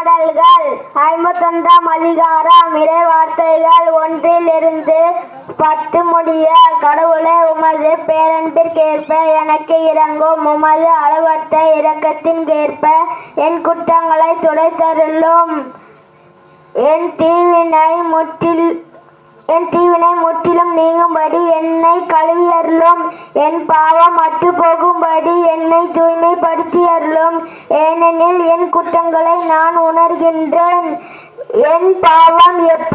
பாடல்கள். ஐம்பத்தொன்றாம் அதிகாரம் இறை வார்த்தைகள் ஒன்றிலிருந்து பத்து முடிய கடவுளை உமது பேரன்பிற்கேற்ப எனக்கு இறங்கும் உமது அளவற்ற இரக்கத்தின்கேற்ப என் குற்றங்களை துடைத்தருளும். என் தீவினை முற்றி என் தீவினை முற்றிலும் நீங்கும்படி என்னை கழுவியருளும். என் பாவம் அற்று போகும்படி என்னை தூய்மைப்படுத்தியருளும். ஏனெனில் என் குற்றங்களை நான் உணர்கின்றேன். என் பாவம் எப்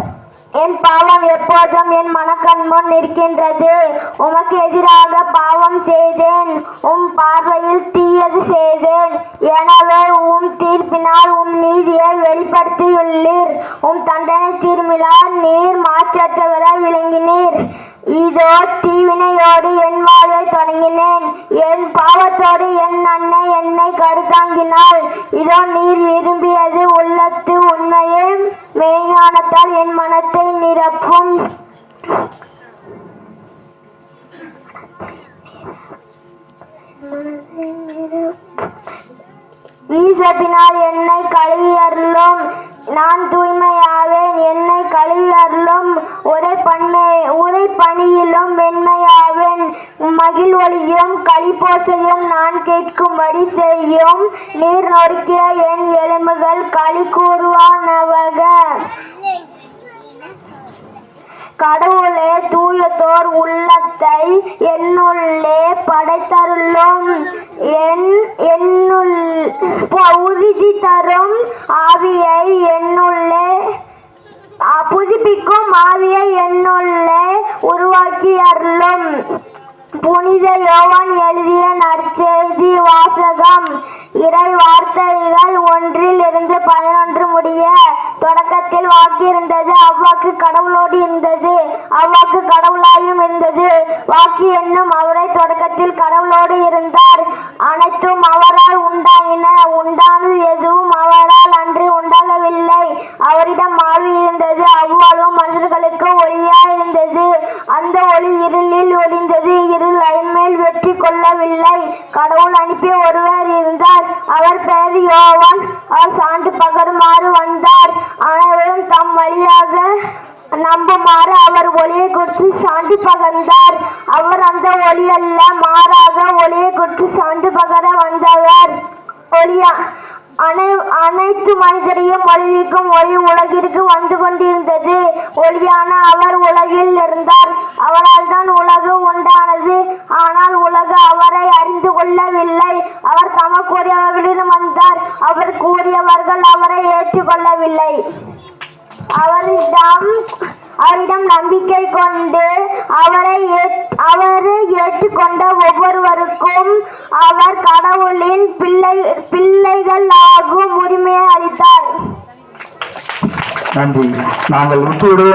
என் பாவம் எப்போதும் என் மனக்கண் முன் நிற்கின்றது. உமக்கு எதிராக பாவம் செய்தேன். உம் பார்வையில் தீயது செய்தேன். எனவே உம் தீர்ப்பினால் உம் நீதியை வெளிப்படுத்தியுள்ளீர். உம் தண்டனை தீர்மிலார் நீர் மாற்றற்றவராய் விளங்கினீர். இதோ தீவினையோடு என் வாழ்வை தொடங்கினேன். என் பாவத்தோடு என் அன்னை என்னை கருத்தாங்கினாள். இதோ நீர் விரும்பியது உள்ளத்து உண்மையே. ஞானத்தால் என் மனத்தை நிரப்பும். ஈசத்தினால் என்னை கழுவியருளும். நான் தூய்மையாவேன் என்னை கழுவியருளும். உரை பண்ணை உரை பணியிலும் மென்மையாவேன் ஒளியும் களிப்போசையும் நான் கேட்கும்படி செய்யும். நீர் நொறுக்கிய என் எலும்புகள் களி கூறுவானவக. கடவுளே தூயதோர் உள்ளத்தை என்னுள்ளே படைத்தருளும். என்னுள் உறுதி தரும் ஆவியை என்னுள்ளே புதுப்பிக்கும் ஆவியை என்னுள்ளே உருவாக்கி அருளும் புனித யோவான் எழுதிய நற்செய்தி வாசகம் இறை வார்த்தைகள் ஒன்றில் இருந்து பதினொன்று முடிய தொடக்கத்தில் வாக்கு இருந்தது அவ்வாக்கு கடவுளோடு இருந்தது அவ்வாக்கு கடவுளாயும் இருந்தது. வாக்கு என்னும் அவரை தொடக்கத்தில் கடவுளோடு இருந்தார். அனைத்தும் அவரால் உண்டாயின உண்டானது எதுவும் அவரால் அன்று உண்டாகவில்லை. அவரிடம் ஆவி இருந்தது அவ்வாறும் மனிதர்களுக்கு ஒளியா இருந்தது அந்த ஒளி இருளில் ஒளிந்தது இருள் மேல் வெற்றி கொள்ளவில்லை. கடவுள் அனுப்பிய ஒருவர் இருந்தார். அவர் பெயர் யோவான். அவர் சான்று பகருமாறு வந்தார். அனைவரும் தம் வழியாக நம்புமாறு அவர் ஒளியை குறித்து சான்று பகர்ந்தார். அவர் அந்த ஒளி அல்ல மாறாக ஒளியை குறித்து சான்று பகர வந்தவர். ஒளியா அனை அனைத்து மனிதரையும் ஒளிவிக்கும் ஒளி உலகிற்கு வந்து கொண்டிருந்தது. ஒளியான அவர் உலகில் இருந்தார். அவரால் தான் உலகு உண்டானது. ஆனால் உலகு அவரை அறிந்து கொள்ளவில்லை. அவர் தமக்குரியவர்களிடம் வந்து அவர் கூறியவர்கள் அவரை ஏற்றுக்கொள்ளவில்லை. அவரிடம் அவரிடம் நம்பிக்கை கொண்டு அவரை ஏற்- அவரை ஏற்றுக்கொண்ட ஒவ்வொருவருக்கும் அவர் கடவுளின் பிள்ளை பிள்ளைகள் ஆகும் உரிமையை அளித்தார். நன்றி. நாங்கள் உற்றுடைய